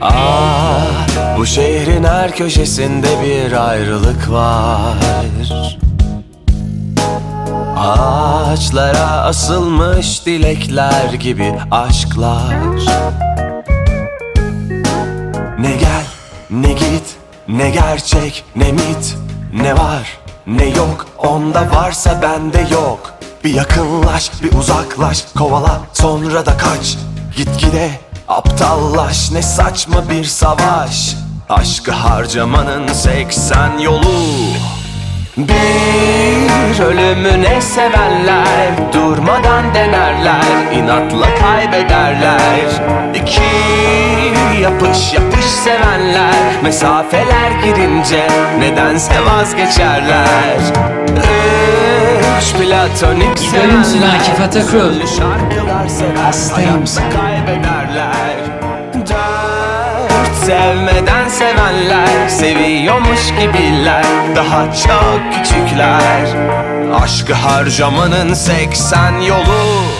Ah, bu şehrin her köşesinde bir ayrılık var. Ağaçlara asılmış dilekler gibi aşklar. Ne gel ne git ne gerçek ne mit Ne var ne yok. Onda varsa bende yok. Bir yakınlaş bir uzaklaş. Kovala sonra da kaç. Gitgide aptallaş ne saçma bir savaş. Aşkı harcamanın 80 yolu. Bir ölümüne sevenler Durmadan denerler inatla kaybederler. İki yapış yapış sevenler Mesafeler girince nedense vazgeçerler. Üç platonik Gidelim sevenler Akif Atakul? Sözlü şarkılar sever Hastayım sana. Sevmeden sevenler Seviyormuş gibiler. Daha çok küçükler. Aşkı harcamanın 80 yolu